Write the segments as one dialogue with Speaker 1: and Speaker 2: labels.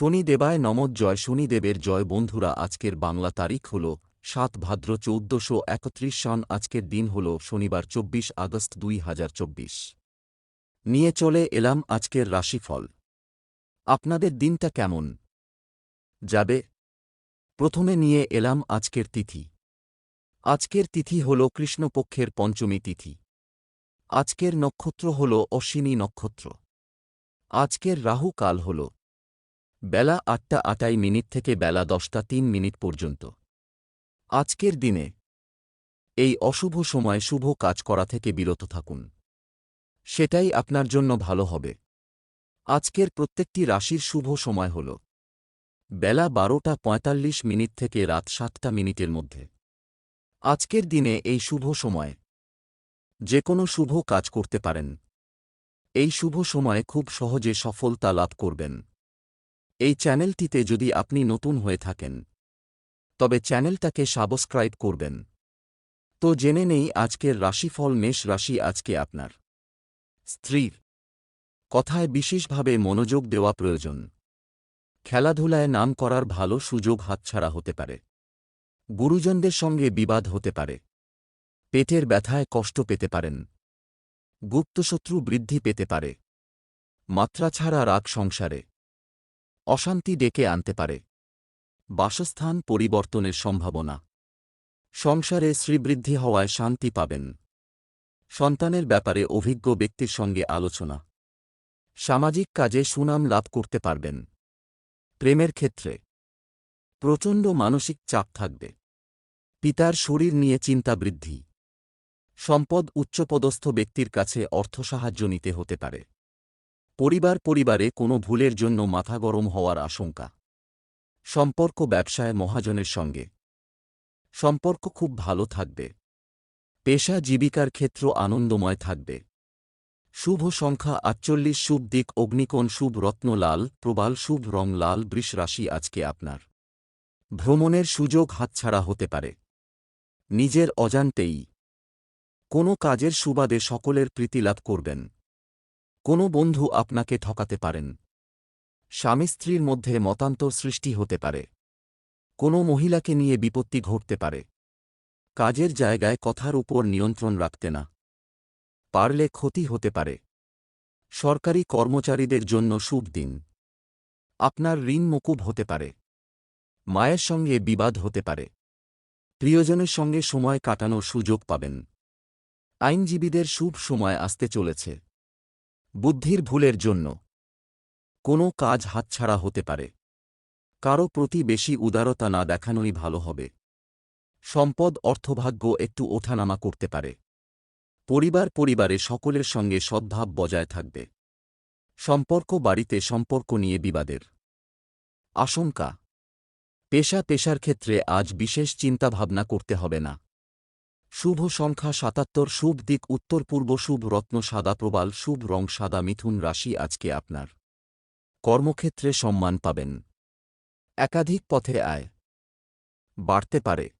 Speaker 1: শনি দেবায় নমঃ জয় শনিদেবের জয়। বন্ধুরা, আজকের বাংলা তারিখ হল সাত ভাদ্র চৌদ্দশো একত্রিশ সন আজকের দিন হল শনিবার চব্বিশ আগস্ট দুই হাজার চব্বিশ। নিয়ে চলে এলাম আজকের রাশিফল। আপনাদের দিনটা কেমন? যাবে? প্রথমে নিয়ে এলাম আজকের তিথি। আজকের তিথি হল কৃষ্ণপক্ষের পঞ্চমী তিথি। আজকের নক্ষত্র হল অশ্বিনী নক্ষত্র। আজকের রাহু কাল হল বেলা আটটা আটাই মিনিট থেকে বেলা দশটা তিন মিনিট পর্যন্ত। আজকের দিনে। এই অশুভ সময় শুভ কাজ করা থেকে বিরত থাকুন। সেটাই আপনার জন্য ভালো হবে। আজকের প্রত্যেকটি রাশির শুভ সময় হল। বেলা বারোটা পঁয়তাল্লিশ মিনিট থেকে রাত সাতটা মিনিটের মধ্যে। আজকের দিনে এই শুভ সময়। যে কোনো শুভ কাজ করতে পারেন। এই শুভ সময়ে খুব সহজে সফলতা লাভ করবেন। এই চ্যানেলটিতে যদি আপনি নতুন হয়ে থাকেন, তবে চ্যানেলটাকে সাবস্ক্রাইব করবেন। তো জেনে নেই আজকের রাশিফল মেষ রাশি আজকে আপনার। স্ত্রীর কথায় বিশেষভাবে মনোযোগ দেওয়া প্রয়োজন। খেলাধুলায় নাম করার ভালো সুযোগ হাতছাড়া হতে পারে। গুরুজনদের সঙ্গে বিবাদ হতে পারে। পেটের ব্যথায় কষ্ট পেতে পারেন। গুপ্তশত্রু বৃদ্ধি পেতে পারে। মাত্রা ছাড়া রাগ সংসারে। অশান্তি ডেকে আনতে পারে। বাসস্থান পরিবর্তনের সম্ভাবনা। সংসারে শ্রীবৃদ্ধি হওয়ায় শান্তি পাবেন। সন্তানের ব্যাপারে অভিজ্ঞ ব্যক্তির সঙ্গে আলোচনা। সামাজিক কাজে সুনাম লাভ করতে পারবেন। প্রেমের ক্ষেত্রে। প্রচণ্ড মানসিক চাপ থাকবে। পিতার শরীর নিয়ে চিন্তা বৃদ্ধি। সম্পদ উচ্চপদস্থ ব্যক্তির কাছে অর্থ সাহায্য নিতে হতে পারে। পরিবার পরিবারে কোনো ভুলের জন্য মাথা গরম হওয়ার আশঙ্কা। সম্পর্ক ব্যবসায় মহাজনের সঙ্গে। সম্পর্ক খুব ভালো থাকবে। পেশা জীবিকার ক্ষেত্র আনন্দময় থাকবে। শুভ সংখ্যা আটচল্লিশ, শুভ দিক অগ্নিকোণ, শুভ রত্ন লাল, প্রবাল, শুভ রং লাল, বৃষ রাশি আজকে আপনার। ভ্রমণের সুযোগ হাতছাড়া হতে পারে। নিজের অজান্তেই। কোনো কাজের সুবাদে সকলের প্রীতিলাভ করবেন। কোনো বন্ধু আপনাকে ঠকাতে পারেন। স্বামী স্ত্রীর মধ্যে মতান্তর সৃষ্টি হতে পারে। কোনো মহিলাকে নিয়ে বিপত্তি ঘটতে পারে। কাজের জায়গায় কথার উপর নিয়ন্ত্রণ রাখতে না। পারলে ক্ষতি হতে পারে। সরকারি কর্মচারীদের জন্য শুভ দিন। আপনার ঋণ মকুব হতে পারে। মায়ের সঙ্গে বিবাদ হতে পারে। প্রিয়জনের সঙ্গে সময় কাটানোর সুযোগ পাবেন। আইনজীবীদের শুভ সময় আসতে চলেছে। বুদ্ধির ভুলের জন্য। কোনো কাজ হাতছাড়া হতে পারে। কারও প্রতি বেশি উদারতা না দেখানোই ভালো হবে। সম্পদ, অর্থভাগ্য একটু ওঠানামা করতে পারে। পরিবার পরিবারে সকলের সঙ্গে সদ্ভাব বজায় থাকবে। সম্পর্ক বাড়িতে সম্পর্ক নিয়ে বিবাদের। আশঙ্কা। পেশা পেশার ক্ষেত্রে আজ বিশেষ চিন্তাভাবনা করতে হবে না। শুভ সংখ্যা সাতাত্তর, শুভ দিক উত্তর পূর্ব, শুভ রত্ন সাদা প্রবাল, শুভ রং সাদা মিথুন রাশি আজকে আপনার। কর্মক্ষেত্রে সম্মান পাবেন। একাধিক পথে আয়। বাড়তে পারে।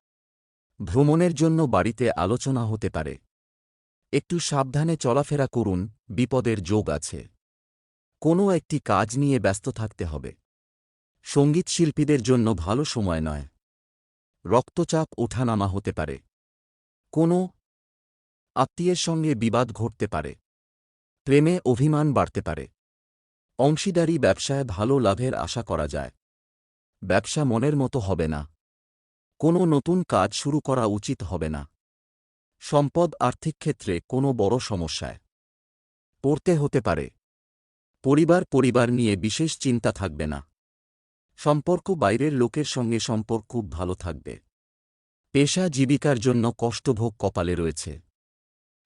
Speaker 1: ভ্রমণের জন্য বাড়িতে আলোচনা হতে পারে। একটু সাবধানে চলাফেরা করুন, বিপদের যোগ আছে। কোনো একটি কাজ নিয়ে ব্যস্ত থাকতে হবে। সংগীত শিল্পীদের জন্য ভালো সময় নয়। রক্তচাপ, ওঠানামা হতে পারে। কোনো আত্মীয়ের সঙ্গে বিবাদ ঘটতে পারে। প্রেমে অভিমান বাড়তে পারে। অংশীদারি ব্যবসায় ভালো লাভের আশা করা যায়। ব্যবসা মনের মতো হবে না। কোনো নতুন কাজ শুরু করা উচিত হবে না। সম্পদ আর্থিক ক্ষেত্রে কোনো বড় সমস্যায় পড়তে হতে পারে। পরিবার পরিবার নিয়ে বিশেষ চিন্তা থাকবে না। সম্পর্ক বাইরের লোকের সঙ্গে সম্পর্ক খুব ভালো থাকবে। পেশা জীবিকার জন্য কষ্টভোগ কপালে রয়েছে।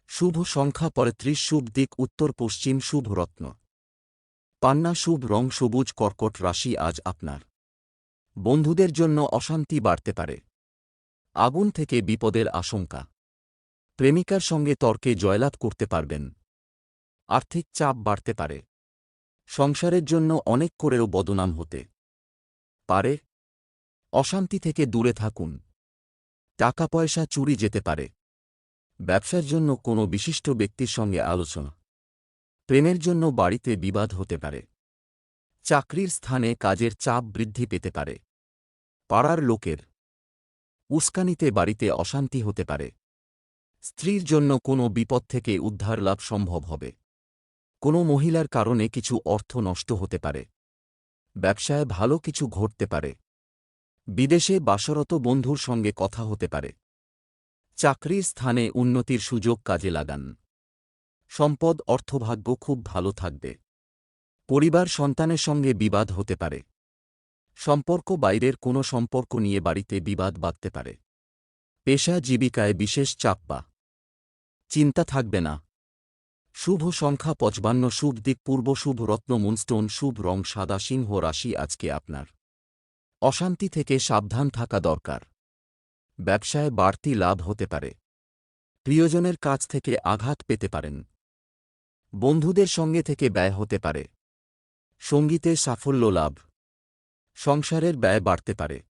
Speaker 1: শুভ সংখ্যা পঁয়ত্রিশ শুভ দিক উত্তর পশ্চিম, শুভ রত্ন। পান্না, শুভ রং, সবুজ কর্কট রাশি আজ আপনার। বন্ধুদের জন্য অশান্তি বাড়তে পারে। আগুন থেকে বিপদের আশঙ্কা। প্রেমিকার সঙ্গে তর্কে জয়লাভ করতে পারবেন। আর্থিক চাপ বাড়তে পারে। সংসারের জন্য অনেক করেও বদনাম হতে পারে। অশান্তি থেকে দূরে থাকুন। টাকা পয়সা চুরি যেতে পারে। ব্যবসার জন্য কোনো বিশিষ্ট ব্যক্তির সঙ্গে আলোচনা। প্রেমের জন্য বাড়িতে বিবাদ হতে পারে। চাকরির স্থানে কাজের চাপ বৃদ্ধি পেতে পারে। পাড়ার লোকের উস্কানিতে বাড়িতে অশান্তি হতে পারে। স্ত্রীর জন্য কোনো বিপদ থেকে উদ্ধার লাভ সম্ভব হবে। কোনো মহিলার কারণে কিছু অর্থ নষ্ট হতে পারে। ব্যবসায় ভালো কিছু ঘটতে পারে। বিদেশে বাসরত বন্ধুর সঙ্গে কথা হতে পারে। চাকরির স্থানে উন্নতির সুযোগ কাজে লাগান। সম্পদ, অর্থভাগ্য খুব ভালো থাকবে। পরিবার সন্তানের সঙ্গে বিবাদ হতে পারে। সম্পর্ক বাইরের কোনো সম্পর্ক নিয়ে বাড়িতে বিবাদ বাঁধতে পারে। পেশা জীবিকায় বিশেষ চাপ বা চিন্তা থাকবে না। শুভ সংখ্যা পঁচবান্ন শুভ দিক পূর্ব, শুভ রত্ন, মুনস্টোন, শুভ রং, সাদা সিংহ রাশি আজকে আপনার। অশান্তি থেকে সাবধান থাকা দরকার। ব্যবসায় বাড়তি লাভ হতে পারে। প্রিয়জনের কাছ থেকে আঘাত পেতে পারেন। বন্ধুদের সঙ্গে থেকে ব্যয় হতে পারে। সঙ্গীতে সাফল্য লাভ। সংসারের ব্যয় বাড়তে পারে।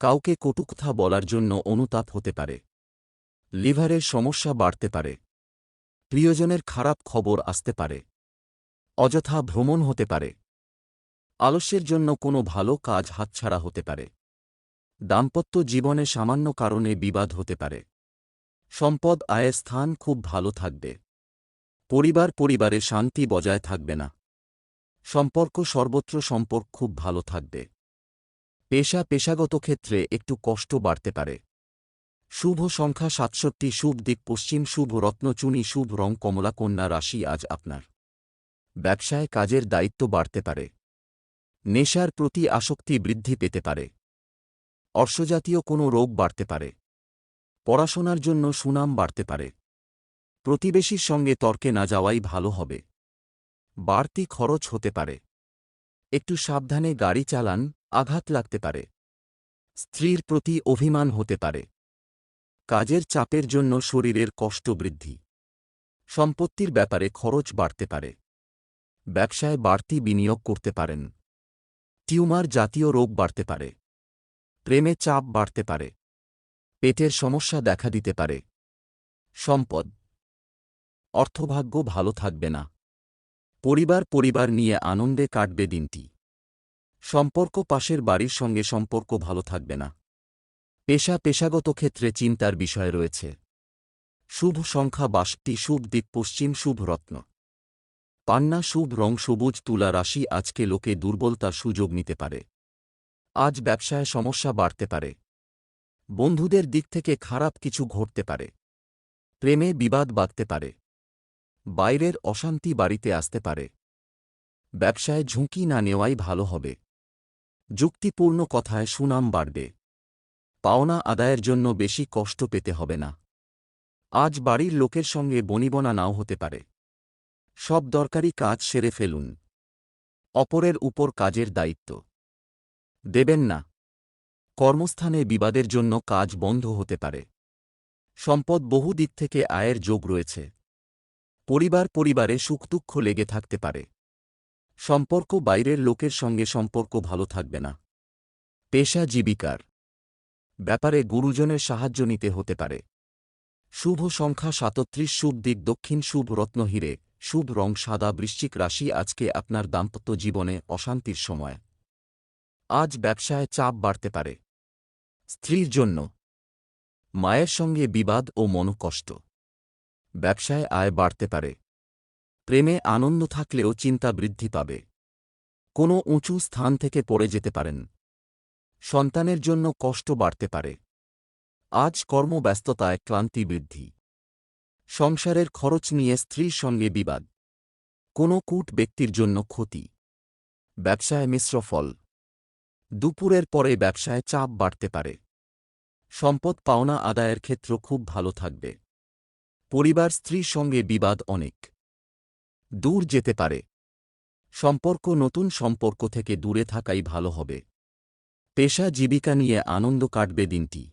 Speaker 1: কাউকে কটুকথা বলার জন্য অনুতাপ হতে পারে। লিভারের সমস্যা বাড়তে পারে। প্রিয়জনের খারাপ খবর আসতে পারে। অযথা ভ্রমণ হতে পারে। আলস্যের জন্য কোনো ভালো কাজ হাতছাড়া হতে পারে। দাম্পত্য জীবনে সামান্য কারণে বিবাদ হতে পারে। সম্পদ, আয়ের স্থান খুব ভালো থাকবে। পরিবার পরিবারে শান্তি বজায় থাকবে না। সম্পর্ক সর্বত্র সম্পর্ক খুব ভালো থাকবে। পেশা পেশাগত ক্ষেত্রে একটু কষ্ট বাড়তে পারে। শুভ সংখ্যা সাতষট্টি, শুভ দিক পশ্চিম, শুভ রত্নচুনি শুভ রং কমলা, কন্যা রাশি আজ আপনার। ব্যবসায় কাজের দায়িত্ব বাড়তে পারে। নেশার প্রতি আসক্তি বৃদ্ধি পেতে পারে। অর্শজাতীয় কোনো রোগ বাড়তে পারে। পড়াশোনার জন্য সুনাম বাড়তে পারে। প্রতিবেশীর সঙ্গে তর্কে না যাওয়াই ভালো হবে। বাড়তি খরচ হতে পারে। একটু সাবধানে গাড়ি চালান আঘাত লাগতে পারে। স্ত্রীর প্রতি অভিমান হতে পারে। কাজের চাপের জন্য শরীরের কষ্ট বৃদ্ধি। সম্পত্তির ব্যাপারে খরচ বাড়তে পারে। ব্যবসায় বাড়তি বিনিয়োগ করতে পারেন। টিউমার জাতীয় রোগ বাড়তে পারে। প্রেমে চাপ বাড়তে পারে। পেটের সমস্যা দেখা দিতে পারে। সম্পদ। অর্থভাগ্য ভালো থাকবে না। পরিবার পরিবার নিয়ে আনন্দে কাটবে দিনটি। সম্পর্ক পাশের বাড়ির সঙ্গে সম্পর্ক ভালো থাকবে না। পেশা পেশাগত ক্ষেত্রে চিন্তার বিষয় রয়েছে। শুভ সংখ্যা বাষট্টি, শুভ দিক পশ্চিম, শুভ রত্ন। পান্না শুভ রং সবুজ তুলা রাশি আজকে লোকে দুর্বলতার সুযোগ নিতে পারে। আজ ব্যবসায় সমস্যা বাড়তে পারে। বন্ধুদের দিক থেকে খারাপ কিছু ঘটতে পারে। প্রেমে বিবাদ বাঁধতে পারে। বাইরের অশান্তি বাড়িতে আসতে পারে। ব্যবসায় ঝুঁকি না নেওয়াই ভালো হবে। যুক্তিপূর্ণ কথায় সুনাম বাড়বে। পাওনা আদায়ের জন্য বেশি কষ্ট পেতে হবে না। আজ বাড়ির লোকের সঙ্গে বনিবনা নাও হতে পারে। সব দরকারি কাজ সেরে ফেলুন। অপরের উপর কাজের দায়িত্ব। দেবেন না। কর্মস্থানে বিবাদের জন্য কাজ বন্ধ হতে পারে। সম্পদ বহু দিক থেকে আয়ের যোগ রয়েছে। পরিবার পরিবারে সুখদুঃখ লেগে থাকতে পারে। সম্পর্ক বাইরের লোকের সঙ্গে সম্পর্ক ভালো থাকবে না। পেশা জীবিকার। ব্যাপারে গুরুজনের সাহায্য নিতে হতে পারে। শুভ সংখ্যা সাতত্রিশ, শুভ দিক দক্ষিণ, শুভ রত্ন হিরে। শুভ রং সাদা বৃশ্চিক রাশি আজকে আপনার দাম্পত্য জীবনে অশান্তির সময়। আজ ব্যবসায় চাপ বাড়তে পারে। স্ত্রীর জন্য। মায়ের সঙ্গে বিবাদ ও মনকষ্ট। ব্যবসায় আয় বাড়তে পারে। প্রেমে আনন্দ থাকলেও চিন্তা বৃদ্ধি পাবে। কোনো উঁচু স্থান থেকে পড়ে যেতে পারেন। সন্তানের জন্য কষ্ট বাড়তে পারে। আজ কর্মব্যস্ততায় ক্লান্তি বৃদ্ধি। সংসারের খরচ নিয়ে স্ত্রীর সঙ্গে বিবাদ। কোনো কূট ব্যক্তির জন্য ক্ষতি। ব্যবসায় মিশ্র ফল। দুপুরের পরে ব্যবসায় চাপ বাড়তে পারে। সম্পদ পাওনা আদায়ের ক্ষেত্র খুব ভালো থাকবে। পরিবার স্ত্রীর সঙ্গে বিবাদ অনেক। দূর যেতে পারে। সম্পর্ক নতুন সম্পর্ক থেকে দূরে থাকাই ভালো হবে। পেশা জীবিকা নিয়ে আনন্দ কাটবে দিনটি।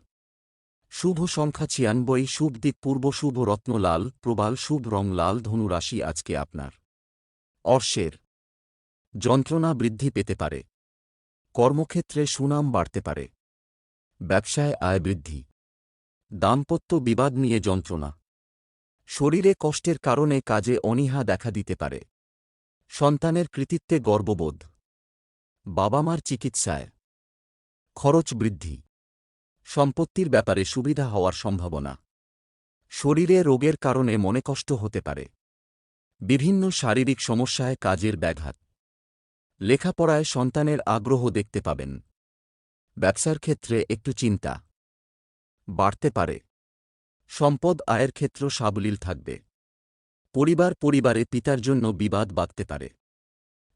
Speaker 1: শুভ সংখ্যা ছিয়ানব্বই, শুভ দিক পূর্ব শুভ রত্ন লাল প্রবাল শুভ রং লাল ধনু রাশি আজকে আপনার। অর্শের। যন্ত্রণা বৃদ্ধি পেতে পারে। কর্মক্ষেত্রে সুনাম বাড়তে পারে। ব্যবসায় আয় বৃদ্ধি। দাম্পত্য বিবাদ নিয়ে যন্ত্রণা। শরীরে কষ্টের কারণে কাজে অনীহা দেখা দিতে পারে। সন্তানের কৃতিত্বে গর্ববোধ। বাবা মার চিকিৎসায়। খরচ বৃদ্ধি। সম্পত্তির ব্যাপারে সুবিধা হওয়ার সম্ভাবনা। শরীরে রোগের কারণে মনে কষ্ট হতে পারে। বিভিন্ন শারীরিক সমস্যায় কাজের ব্যাঘাত। লেখাপড়ায় সন্তানের আগ্রহ দেখতে পাবেন। ব্যবসার ক্ষেত্রে একটু চিন্তা। বাড়তে পারে। সম্পদ আয়ের ক্ষেত্র সাবলীল থাকবে। পরিবার পরিবারে পিতার জন্য বিবাদ বাঁধতে পারে।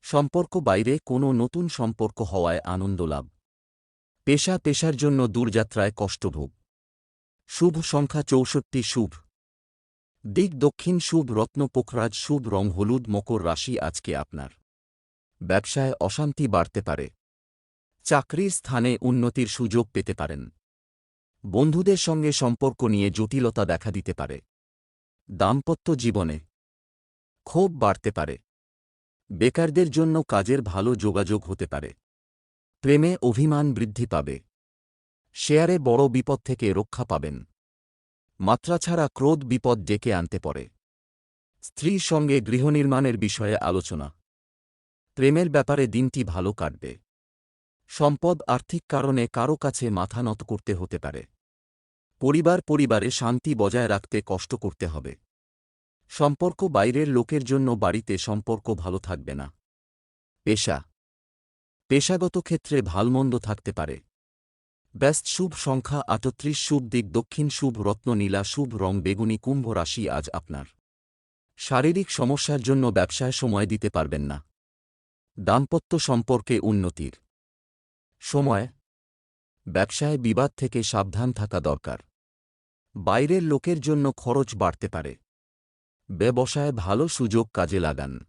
Speaker 1: সম্পর্ক বাইরে কোনো নতুন সম্পর্ক হওয়ায় আনন্দ লাভ। পেশা পেশার জন্য দূরযাত্রায় কষ্টভোগ। শুভ সংখ্যা চৌষট্টি শুভ। দিক দক্ষিণ শুভ রত্ন পোখরাজ শুভ রং হলুদ মকর রাশি আজকে আপনার। ব্যবসায় অশান্তি বাড়তে পারে। চাকরির স্থানে উন্নতির সুযোগ পেতে পারেন। বন্ধুদের সঙ্গে সম্পর্ক নিয়ে জটিলতা দেখা দিতে পারে। দাম্পত্য জীবনে ক্ষোভ বাড়তে পারে। বেকারদের জন্য কাজের ভালো যোগাযোগ হতে পারে। প্রেমে অভিমান বৃদ্ধি পাবে। শেয়ারে বড় বিপদ থেকে রক্ষা পাবেন। মাত্রা ছাড়া ক্রোধ বিপদ ডেকে আনতে পারে। স্ত্রীর সঙ্গে গৃহনির্মাণের বিষয়ে আলোচনা। প্রেমের ব্যাপারে দিনটি ভালো কাটবে। সম্পদ আর্থিক কারণে কারও কাছে মাথা নত করতে হতে পারে। পরিবার পরিবারে শান্তি বজায় রাখতে কষ্ট করতে হবে। সম্পর্ক বাইরের লোকের জন্য বাড়িতে সম্পর্ক ভালো থাকবে না। পেশা পেশাগত ক্ষেত্রে ভালমন্দ থাকতে পারে। ব্যস্ত শুভ সংখ্যা আটত্রিশ, শুভ দিক দক্ষিণ, শুভ রত্ন নীলা, শুভ রং বেগুনি, কুম্ভ রাশি আজ আপনার। শারীরিক সমস্যার জন্য ব্যবসায় সময় দিতে পারবেন না। দাম্পত্য সম্পর্কে উন্নতির। সময়। ব্যবসায় বিবাদ থেকে সাবধান থাকা দরকার। বাইরের লোকের জন্য খরচ বাড়তে পারে। ব্যবসায় ভালো সুযোগ কাজে লাগান।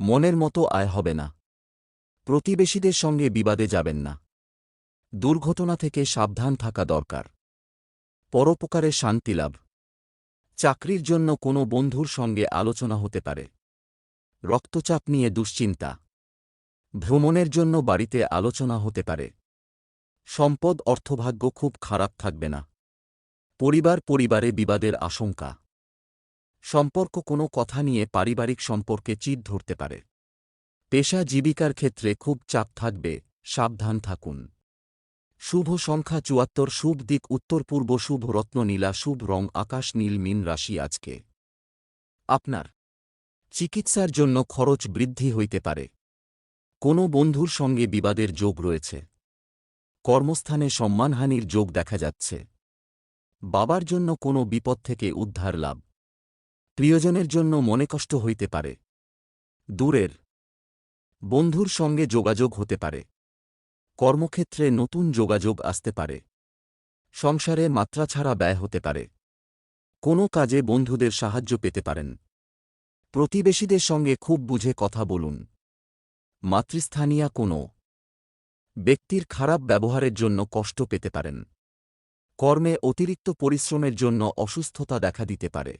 Speaker 1: মনের মতো আয় হবে না। প্রতিবেশীদের সঙ্গে বিবাদে যাবেন না। দুর্ঘটনা থেকে সাবধান থাকা দরকার। পরোপকারে শান্তিলাভ চাকরির জন্য কোনো বন্ধুর সঙ্গে আলোচনা হতে পারে। রক্তচাপ নিয়ে দুশ্চিন্তা। ভ্রমণের জন্য বাড়িতে আলোচনা হতে পারে। সম্পদ অর্থভাগ্য খুব খারাপ থাকবে না। পরিবার পরিবারে বিবাদের আশঙ্কা। সম্পর্ক কোনো কথা নিয়ে পারিবারিক সম্পর্কে চিট ধরতে পারে। পেশা জীবিকার ক্ষেত্রে খুব চাপ থাকবে, সাবধান থাকুন। শুভ সংখ্যা চুয়াত্তর, শুভ দিক উত্তর পূর্ব, শুভ রত্ন নীলা, শুভ রং আকাশ নীল, মিন রাশি আজকে। আপনার চিকিৎসার জন্য খরচ বৃদ্ধি হইতে পারে। কোনো বন্ধুর সঙ্গে বিবাদের যোগ রয়েছে। কর্মস্থানে সম্মানহানির যোগ দেখা যাচ্ছে। বাবার জন্য কোনো বিপদ থেকে উদ্ধার লাভ। প্রিয়জনের জন্য মনে কষ্ট হইতে পারে। দূরের বন্ধুর সঙ্গে যোগাযোগ হতে পারে। কর্মক্ষেত্রে নতুন যোগাযোগ আসতে পারে। সংসারে মাত্রা ছাড়া ব্যয় হতে পারে। কোনো কাজে বন্ধুদের সাহায্য পেতে পারেন। প্রতিবেশীদের সঙ্গে খুব বুঝে কথা বলুন। মাতৃস্থানীয়া কোনো ব্যক্তির খারাপ ব্যবহারের জন্য কষ্ট পেতে পারেন। কর্মে অতিরিক্ত পরিশ্রমের জন্য অসুস্থতা দেখা দিতে পারে।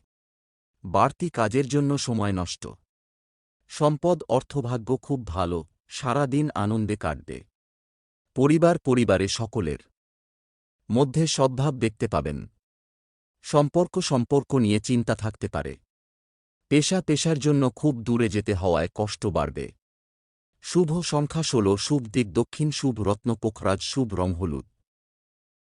Speaker 1: বাড়তি কাজের জন্য সময় নষ্ট। সম্পদ অর্থভাগ্য খুব ভালো সারা দিন আনন্দে কাটবে। পরিবার পরিবারে সকলের মধ্যে সদ্ভাব দেখতে পাবেন। সম্পর্ক সম্পর্ক নিয়ে চিন্তা থাকতে পারে। পেশা পেশার জন্য খুব দূরে যেতে হওয়ায় কষ্ট বাড়বে। শুভ সংখ্যা ষোলো, শুভ দিক দক্ষিণ, শুভ রত্ন পোখরাজ, শুভ রং হলুদ।